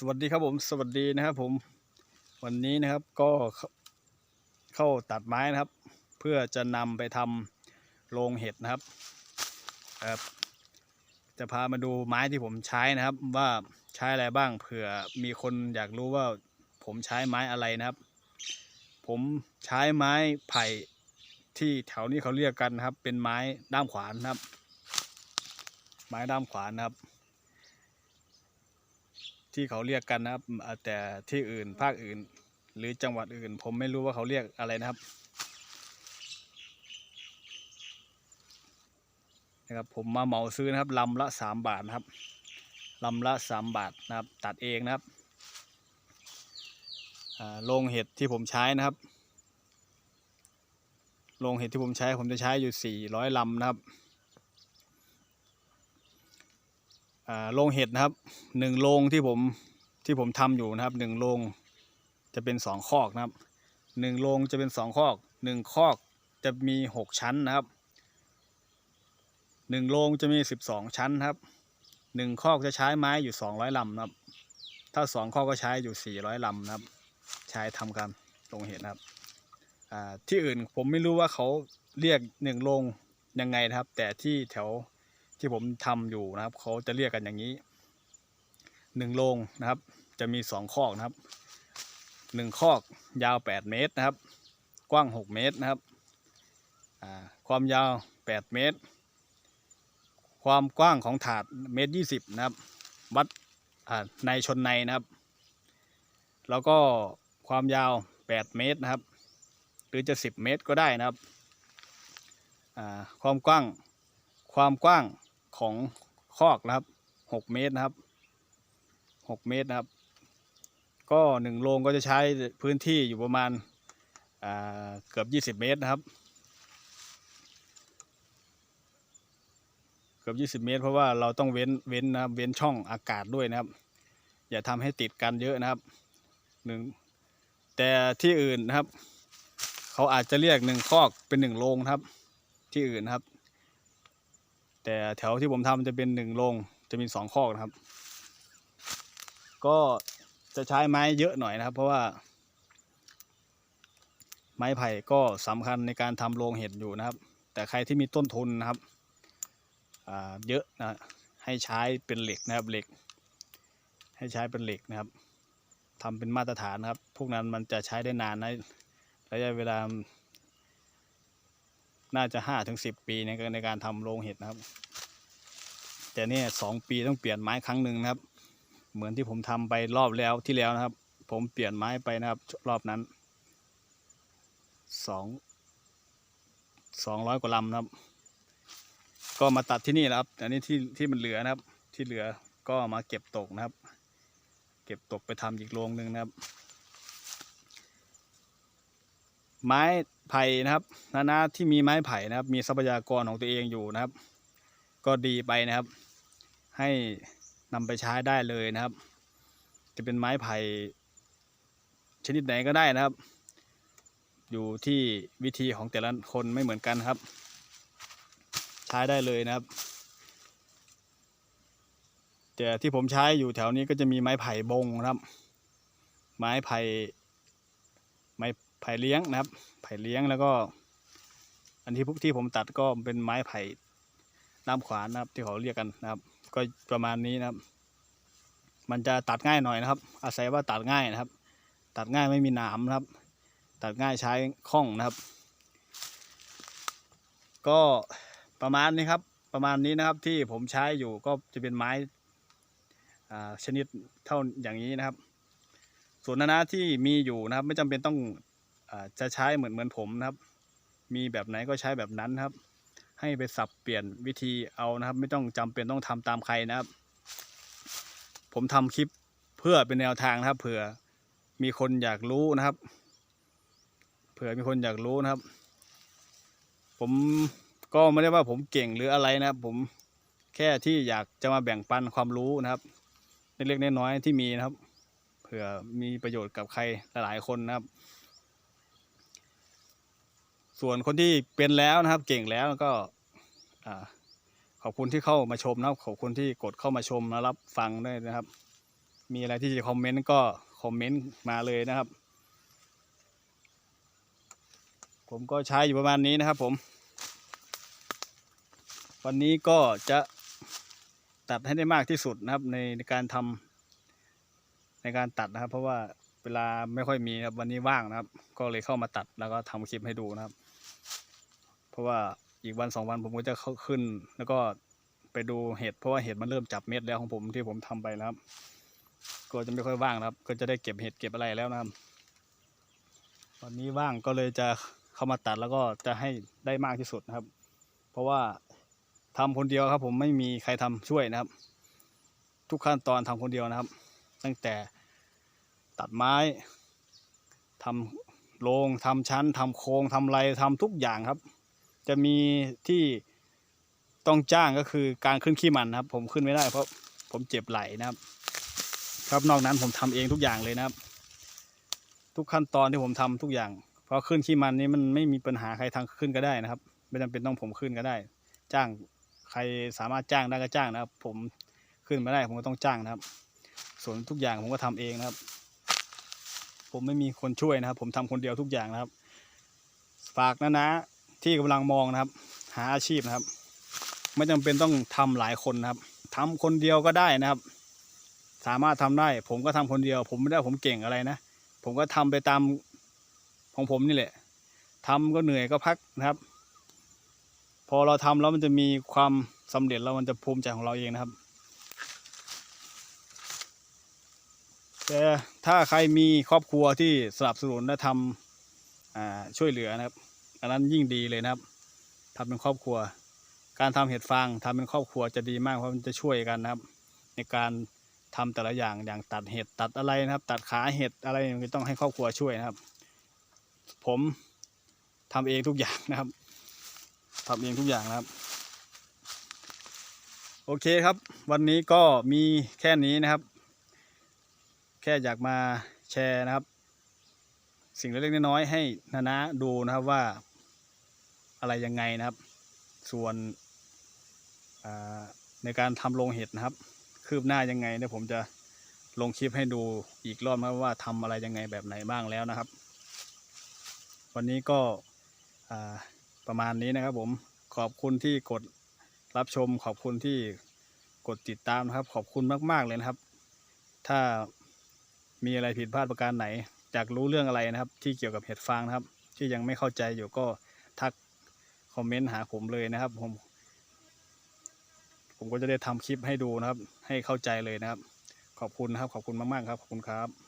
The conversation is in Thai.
สวัสดีครับผมสวัสดีนะครับผมวันนี้นะครับก็เข้าตัดไม้นะครับ เพื่อจะนำไปทำโรงเห็ดนะครับครับจะพามาดูไม้ที่ผมใช้นะครับ ว่าใช้อะไรบ้างเผื่อมีคนอยากรู้ว่าผมใช้ไม้อะไรนะครับ ผมใช้ไม้ไผ่ที่แถวนี้เขาเรียกกันนะครับ เป็นไม้ด้ามขวานนะครับ ไม้ด้ามขวานนะครับ ที่เขาเรียกกันนะครับอ่าแต่ที่อื่นภาคอื่น หรือจังหวัดอื่น ผมไม่รู้ว่าเขาเรียกอะไรนะครับนะครับผมมาเหมาซื้อนะครับลำละสามบาทนะครับลำละสามบาทนะครับ ตัดเองนะครับอ่าโรงเห็ดที่ผมใช้นะครับโรงเห็ดที่ผมใช้ผมจะใช้อยู่สี่ร้อยลำนะครับ อ่า โรงเห็ดนะครับหนึ่งโรงที่ผมที่ผมทำอยู่นะครับหนึ่งโรงจะเป็นสองคอกนะครับหนึ่งโรงจะเป็นสองคอกหนึ่งคอกจะมีหกชั้นนะครับหนึ่งโรงจะมีสิบสองชั้นครับหนึ่งคอกจะใช้ไม้อยู่สองร้อยลำนะครับ ถ้าสองคอกก็ใช้อยู่สี่ร้อยลำนะครับ ใช้ทำการโรงเห็ดนะครับที่อื่นผมไม่รู้ว่าเขาเรียกหนึ่งโรงยังไงนะครับ แต่ที่แถว ที่ผมทำอยู่นะครับเขาจะเรียกกันอย่างนี้หนึ่งโรงนะครับ จะมีสองคอกนะครับหนึ่งคอกยาวแปดเมตรนะครับ กว้างหกเมตรนะครับความยาวแปดเมตร ความกว้างของถาดเมตรยี่สิบนะครับวัดในชนในนะครับ แล้วก็ความยาวแปดเมตรนะครับ หรือจะสิบเมตรก็ได้นะครับความกว้าง ความกว้าง ของคอกนะครับหกเมตรนะครับหกเมตรนะครับ ก็หนึ่งโรงก็จะใช้พื้นที่อยู่ประมาณาเกือบยี่สิบเมตรนะครับ เกือบยี่สิบเมตร เพราะว่าเราต้องเว้นเว้นนะครับเว้นช่องอากาศด้วยนะครับ อย่าทำให้ติดกันเยอะนะครับหนึ่งแต่ที่อื่นนะครับ เขาอาจจะเรียกหนึ่งคอกเป็นหนึ่งโรงนะครับ ที่อื่นนะครับ แต่แถวที่ผมทำจะเป็นหนึ่งโรงจะมีสองคอกนะครับ ก็จะใช้ไม้เยอะหน่อยนะครับ เพราะว่า ไม้ไผ่ก็สำคัญในการทำโรงเห็ดอยู่นะครับ แต่ใครที่มีต้นทุนนะครับเยอะนะให้ใช้เป็นเหล็กนะครับเหล็ก ให้ใช้เป็นเหล็กนะครับทำเป็นมาตรฐานนะครับ พวกนั้นมันจะใช้ได้นานนะระยะเวลา น่าจะห้าถึงสิบปีในการในการทำโรงเห็ดนะครับ แต่เนี่ยสองปีต้องเปลี่ยนไม้ครั้งหนึ่งนะครับ เหมือนที่ผมทำไปรอบแล้วที่แล้วนะครับ ผมเปลี่ยนไม้ไปนะครับ รอบนั้นสองสองร้อยกว่าลำนะครับ ก็มาตัดที่นี่นะครับ อันนี้ที่ที่มันเหลือนะครับ ที่เหลือก็มาเก็บตกนะครับ เก็บตกไปทำอีกโรงหนึ่งนะครับ ไม้ไผ่นะครับนานาที่มีไม้ไผ่นะครับ มีทรัพยากรของตัวเองอยู่นะครับ ก็ดีไปนะครับ ให้นำไปใช้ได้เลยนะครับ จะเป็นไม้ไผ่ชนิดไหนก็ได้นะครับ อยู่ที่วิธีของแต่ละคนไม่เหมือนกันครับ ใช้ได้เลยนะครับ แต่ที่ผมใช้อยู่แถวนี้ก็จะมีไม้ไผ่บงนะครับ ไม้ไผ่ไม้ ไผ่เลี้ยงนะครับ ไผ่เลี้ยงแล้วก็ อันที่พวกที่ผมตัดก็เป็นไม้ไผ่น้ำขวานนะครับ ที่เขาเรียกกันนะครับ ก็ประมาณนี้นะครับ มันจะตัดง่ายหน่อยนะครับ อาศัยว่าตัดง่ายนะครับ ตัดง่ายไม่มีหนามนะครับ ตัดง่ายใช้คล่องนะครับ ก็ประมาณนี้ครับ ประมาณนี้นะครับที่ผมใช้อยู่ก็จะเป็นไม้ชนิดเท่าอย่างนี้นะครับ ส่วนนานาที่มีอยู่นะครับ ไม่จำเป็นต้อง จะใช้เหมือนเหมือนผมนะครับ มีแบบไหนก็ใช้แบบนั้นครับ ให้ไปสับเปลี่ยนวิธีเอานะครับ ไม่ต้องจำเป็นต้องทำตามใครนะครับ ผมทำคลิปเพื่อเป็นแนวทางนะครับ เผื่อมีคนอยากรู้นะครับ เผื่อมีคนอยากรู้นะครับ ผมก็ไม่ได้ว่าผมเก่งหรืออะไรนะครับ ผมแค่ที่อยากจะมาแบ่งปันความรู้นะครับเล็กๆน้อยๆที่มีนะครับ เผื่อมีประโยชน์กับใครหลายๆคนนะครับ ส่วนคนที่เป็นแล้วนะครับ เก่งแล้วก็ขอบคุณที่เข้ามาชมนะครับ ขอบคุณที่กดเข้ามาชมและรับฟังด้วยนะครับ มีอะไรที่จะคอมเมนต์ก็คอมเมนต์มาเลยนะครับ ผมก็ใช้อยู่ประมาณนี้นะครับ ผม วันนี้ก็จะตัดให้ได้มากที่สุดนะครับ ในในการทำในการตัดนะครับ เพราะว่าเวลาไม่ค่อยมีครับวันนี้ว่างนะครับ ก็เลยเข้ามาตัดแล้วก็ทำคลิปให้ดูนะครับ เพราะว่าอีกวันสองวันผมก็จะเข้าขึ้น แล้วก็ไปดูเห็ดเพราะว่าเห็ดมันเริ่มจับเม็ดแล้วของผมที่ผมทำไปนะครับ ก็จะไม่ค่อยว่างนะครับ ก็จะได้เก็บเห็ดเก็บอะไรแล้วนะครับวันนี้ว่างก็เลยจะเข้ามาตัดแล้วก็จะให้ได้มากที่สุดนะครับ เพราะว่าทำคนเดียวครับ ผมไม่มีใครทำช่วยนะครับ ทุกขั้นตอนทำคนเดียวนะครับ ตั้งแต่ตัดไม้ทำโรงทำชั้นทำโครงทำไรทำทุกอย่างครับ จะมีที่ต้องจ้างก็คือการขึ้นขี้มันนะครับ ผมขึ้นไม่ได้เพราะผมเจ็บไหล่นะครับ ครับนอกนั้นผมทำเองทุกอย่างเลยนะครับ ทุกขั้นตอนที่ผมทำทุกอย่าง เพราะขึ้นขี้มันนี่มันไม่มีปัญหาใครทางขึ้นก็ได้นะครับ ไม่จำเป็นต้องผมขึ้นก็ได้ จ้างใครสามารถจ้างได้ก็จ้างนะครับ ผมขึ้นไม่ได้ผมก็ต้องจ้างนะครับ ส่วนทุกอย่างผมก็ทำเองนะครับ ผมไม่มีคนช่วยนะครับ ผมทำคนเดียวทุกอย่างนะครับ ฝากนะนะ ที่กำลังมองนะครับ หาอาชีพนะครับ ไม่จำเป็นต้องทำหลายคนนะครับทำคนเดียวก็ได้นะครับ สามารถทำได้ ผมก็ทำคนเดียว ผมไม่ได้ผมเก่งอะไรนะ ผมก็ทำไปตามของผมนี่แหละทำก็เหนื่อยก็พักนะครับ พอเราทำแล้วมันจะมีความสำเร็จแล้วมันจะภูมิใจของเราเองนะครับ แต่ถ้าใครมีครอบครัวที่สนับสนุนและทำช่วยเหลือนะครับ อันนั้นยิ่งดีเลยนะครับทำเป็นครอบครัว การทำเห็ดฟางทำเป็นครอบครัวจะดีมากเพราะมันจะช่วยกันนะครับ ในการทำแต่ละอย่างอย่างตัดเห็ดตัดอะไรนะครับ ตัดขาเห็ดอะไรมันต้องให้ครอบครัวช่วยนะครับ ผมทำเองทุกอย่างนะครับทำเองทุกอย่างนะครับ โอเคครับ วันนี้ก็มีแค่นี้นะครับ แค่อยากมาแชร์นะครับ สิ่งเล็กๆน้อยๆให้นานะดูนะครับว่า อะไรยังไงนะครับ ส่วนในการทำโรงเห็ดนะครับ คืบหน้ายังไงเนี่ยผมจะลงคลิปให้ดูอีกรอบนะครับว่าทำอะไรยังไงแบบไหนบ้างแล้วนะครับ วันนี้ก็ประมาณนี้นะครับ ผมขอบคุณที่กดรับชม ขอบคุณที่กดติดตามนะครับ ขอบคุณมาก ๆ เลยนะครับ ถ้ามีอะไรผิดพลาดประการไหนอยากรู้เรื่องอะไรนะครับ ที่เกี่ยวกับเห็ดฟางนะครับ ที่ยังไม่เข้าใจอยู่ก็ คอมเมนต์หาผมเลยนะครับ ผม ผมก็จะได้ทำคลิปให้ดูนะครับ ให้เข้าใจเลยนะครับ ขอบคุณนะครับ ขอบคุณมากๆครับ ขอบคุณครับ